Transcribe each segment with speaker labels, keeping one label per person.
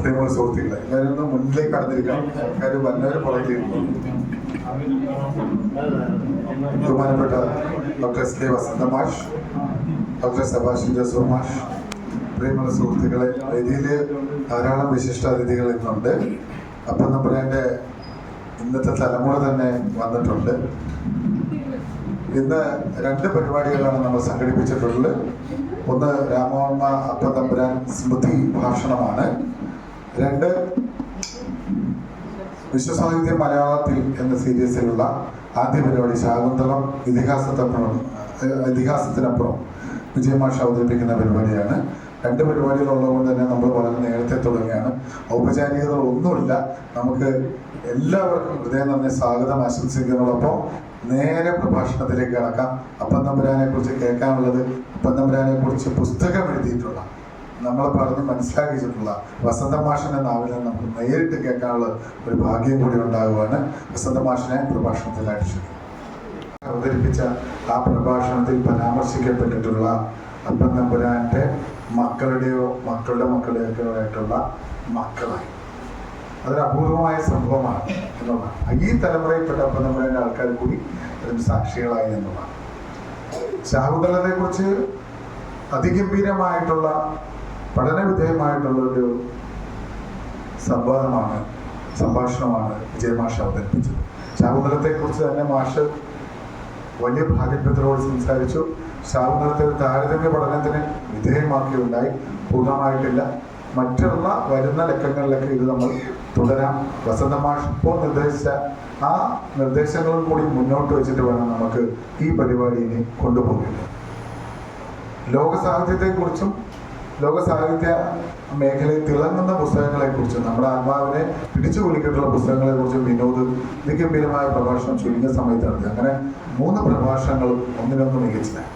Speaker 1: പ്രിയമുള്ള സുഹൃത്തുക്കളെ. എല്ലാവരും മുന്നിലേക്ക് കടന്നിരിക്കണം കാര്യം വന്നവർ പുറത്തേക്ക് ബഹുമാനപ്പെട്ട ഡോക്ടർ എസ് കെ വസന്ത മാഷ് ഡോക്ടർ സെബാസ്റ്റ്യൻ ജോസഫ് മാഷ് പ്രിയമുള്ള സുഹൃത്തുക്കളെ വേദിയിൽ ധാരാളം വിശിഷ്ട അതിഥികൾ ഇന്നുണ്ട്. അപ്പം നമ്മുടെ ഇന്നത്തെ തലമുറ തന്നെ വന്നിട്ടുണ്ട്. ഇന്ന് രണ്ട് പരിപാടികളാണ് നമ്മൾ സംഘടിപ്പിച്ചിട്ടുള്ളത്. ഒന്ന് രാമവർമ്മ അപ്പതമ്പുരാൻ സ്മൃതി ഭാഷണമാണ്. രണ്ട് വിശ്വസാഹിത്യ മലയാളത്തിൽ എന്ന സീരീസിലുള്ള ആദ്യ പരിപാടി ശാകുന്തളം ഇതിഹാസത്തപ്പുറം ഏഹ് ഇതിഹാസത്തിനപ്പുറം വിജയമാഷ അവതരിപ്പിക്കുന്ന പരിപാടിയാണ്. രണ്ട് പരിപാടികളുള്ളതുകൊണ്ട് തന്നെ നമ്മൾ വളരെ നേരത്തെ തുടങ്ങിയാണ് ഔപചാരികതകൾ ഒന്നുമില്ല. നമുക്ക് എല്ലാവർക്കും ഹൃദയം തന്നെ സ്വാഗതം ആശംസിക്കുന്നതോടൊപ്പം നേരെ പ്രഭാഷണത്തിലേക്ക് കടക്കാം. അപ്പം തമ്പുരാനെ കുറിച്ച് കേൾക്കാനുള്ളത് അപ്പം തമ്പുരാനെ കുറിച്ച് പുസ്തകം എഴുതിയിട്ടുള്ള നമ്മളെ പറഞ്ഞ് മനസ്സിലാക്കിയിട്ടുള്ള വസന്ത മാഷിന്റെ നാവിൽ നിന്ന് നമുക്ക് നേരിട്ട് കേൾക്കാനുള്ള ഒരു ഭാഗ്യം കൂടി ഉണ്ടാകുവാണ് വസന്ത മാഷിനെ പ്രഭാഷണത്തിൽ ക്ഷണിക്കും അവതരിപ്പിച്ച ആ പ്രഭാഷണത്തിൽ പരാമർശിക്കപ്പെട്ടിട്ടുള്ള അപ്പൻ നമ്പുരാന്റെ മക്കളുടെയോ മക്കളുടെ മക്കളുടെയൊക്കെ ആയിട്ടുള്ള മക്കളായി. അതൊരു അപൂർവമായ സംഭവമാണ് എന്നുള്ളതാണ്. ഈ തലമുറയിൽപ്പെട്ട അപ്പൻ നമ്പുരാന്റെ ആൾക്കാർ കൂടി അതിന് സാക്ഷികളായി എന്നുള്ളതാണ്. ശാഹുദലത്തെ കുറിച്ച് അതിഗംഭീരമായിട്ടുള്ള പഠന വിധേയമായിട്ടുള്ളൊരു സംവാദമാണ് സംഭാഷണമാണ് വിജയമാഷ അവതരിപ്പിച്ചത്. ശാകുന്തലത്തെക്കുറിച്ച് തന്നെ മാഷ് വലിയ ഭാഗ്യപത്രയോട് സംസാരിച്ചു. ശാകുന്തലത്തെ താരതമ്യ പഠനത്തിന് വിധേയമാക്കിയുണ്ടായി. പൂർണമായിട്ടില്ല. മറ്റുള്ള വരുന്ന ലക്കങ്ങളിലൊക്കെ ഇത് നമ്മൾ തുടരാം. വസന്ത മാഷ് ഇപ്പോൾ നിർദ്ദേശിച്ച ആ നിർദ്ദേശങ്ങളും കൂടി മുന്നോട്ട് വെച്ചിട്ട് വേണം നമുക്ക് ഈ പരിപാടിയെ കൊണ്ടുപോകേണ്ടത് ലോക സാഹിത്യത്തെക്കുറിച്ചും ലോക സാഹിത്യ മേഖലയിൽ തിളങ്ങുന്ന പുസ്തകങ്ങളെക്കുറിച്ചും നമ്മുടെ ആത്മാവിനെ പിടിച്ചു പുസ്തകങ്ങളെ പുസ്തകങ്ങളെക്കുറിച്ചും വിനോദ് അതിഗംഭീരമായ പ്രഭാഷണം ചുരുങ്ങിയ സമയത്ത് നടത്തി അങ്ങനെ മൂന്ന് പ്രഭാഷണങ്ങളും ഒന്നിനൊന്ന് മികച്ചതാണ്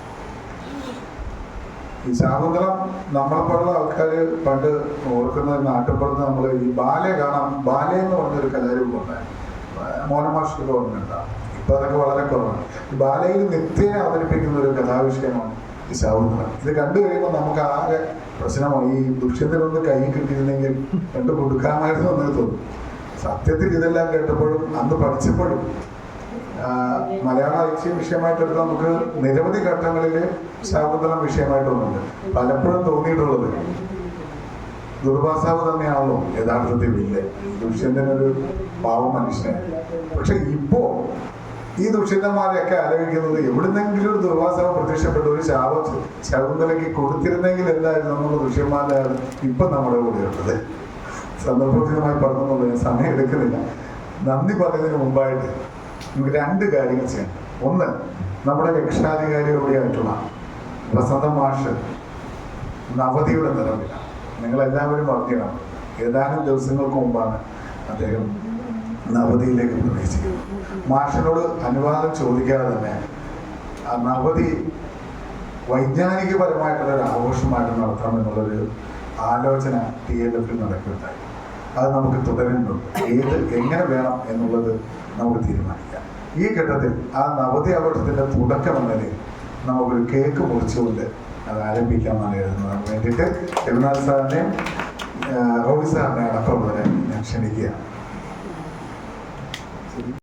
Speaker 1: ഈ ശാകുന്തളം നമ്മളെപ്പോലുള്ള ആൾക്കാർ പണ്ട് ഓർക്കുന്ന നാട്ടുപുറത്ത് നമ്മൾ ഈ ബാലെ കാണാം. ബാലെ എന്ന് പറഞ്ഞൊരു കലാരൂപം ഉണ്ടായി. മോനമാഷൊക്കെ ഇപ്പൊ അതൊക്കെ വളരെ കുറവാണ്. ബാലയിൽ നിത്യേന അവതരിപ്പിക്കുന്ന ഒരു കഥാവിഷയമാണ് ഇത് കണ്ടു കഴിയുമ്പോൾ നമുക്ക് ആകെ പ്രശ്നമാണ് ഈ ദുഷ്യത്തിനൊന്ന് കൈ കിട്ടിയിരുന്നെങ്കിൽ കണ്ടു കൊടുക്കാമായിരുന്നു എന്നൊരു തോന്നും സത്യത്തിൽ ഇതെല്ലാം കേട്ടപ്പോഴും അന്ന് പഠിച്ചപ്പോഴും മലയാള ഐക്യ വിഷയമായിട്ടെടുത്ത് നമുക്ക് നിരവധി ഘട്ടങ്ങളിൽ ശാകുന്തളം വിഷയമായിട്ടൊന്നുണ്ട് പലപ്പോഴും തോന്നിയിട്ടുള്ളത് ദുർവാസാവ് തന്നെയാണല്ലോ യഥാർത്ഥത്തിൽ വില്ല് ദുഷ്യന്തനൊരു പാവ മനുഷ്യനെ പക്ഷെ ഇപ്പോ ഈ ദുഷ്യന്തന്മാരെയൊക്കെ ആലോചിക്കുന്നത് എവിടുന്നെങ്കിലും ഒരു ദുർവാസന പ്രത്യക്ഷപ്പെട്ട ഒരു ശാപം ശകുന്തലയ്ക്ക് കൊടുത്തിരുന്നെങ്കിൽ എന്തായാലും നമ്മുടെ ദുഷ്യന്മാരാണ് ഇപ്പൊ നമ്മുടെ കൂടെ ഉള്ളത് സന്ദർഭോചിതമായി പറഞ്ഞുള്ളത് ഞാൻ സമയം എടുക്കുന്നില്ല. നന്ദി പറയുന്നതിന് മുമ്പായിട്ട് നമുക്ക് രണ്ട് കാര്യങ്ങൾ ചെയ്യാം. ഒന്ന് നമ്മുടെ രക്ഷാധികാരിയോടെയായിട്ടുള്ള വസന്ത മാഷ് നവതിയുടെ നിറമില്ല നിങ്ങളെല്ലാവരും അറിഞ്ഞിടണം ഏതാനും ദിവസങ്ങൾക്ക് മുമ്പാണ് അദ്ദേഹം നവതിയിലേക്ക് പ്രവേശിക്കുന്നത് മാഷിനോട് അനുവാദം ചോദിക്കാതെ തന്നെ നവതി വൈജ്ഞാനികപരമായിട്ടുള്ള ഒരു ആഘോഷമായിട്ട് നടത്തണം എന്നുള്ളൊരു ആലോചന ടി എൽ എഫിൽ നടക്കുകയുണ്ടായി. അത് നമുക്ക് തുടരേണ്ടതുണ്ട് ഏത് എങ്ങനെ വേണം എന്നുള്ളത് നമുക്ക് തീരുമാനിക്കാം. ഈ ഘട്ടത്തിൽ ആ നവതി ആഘോഷത്തിന്റെ തുടക്കം എന്ന നിലയിൽ നമുക്കൊരു കേക്ക് മുറിച്ചുകൊണ്ട് അത് ആരംഭിക്കാമെന്നാണ് എഴുതുന്നത്. വേണ്ടിയിട്ട് രഘുനാഥ് സാറിനെയും റോബി സാറിനെ അടക്കമുള്ളവരെ ഞാൻ ക്ഷണിക്കുകയാണ്.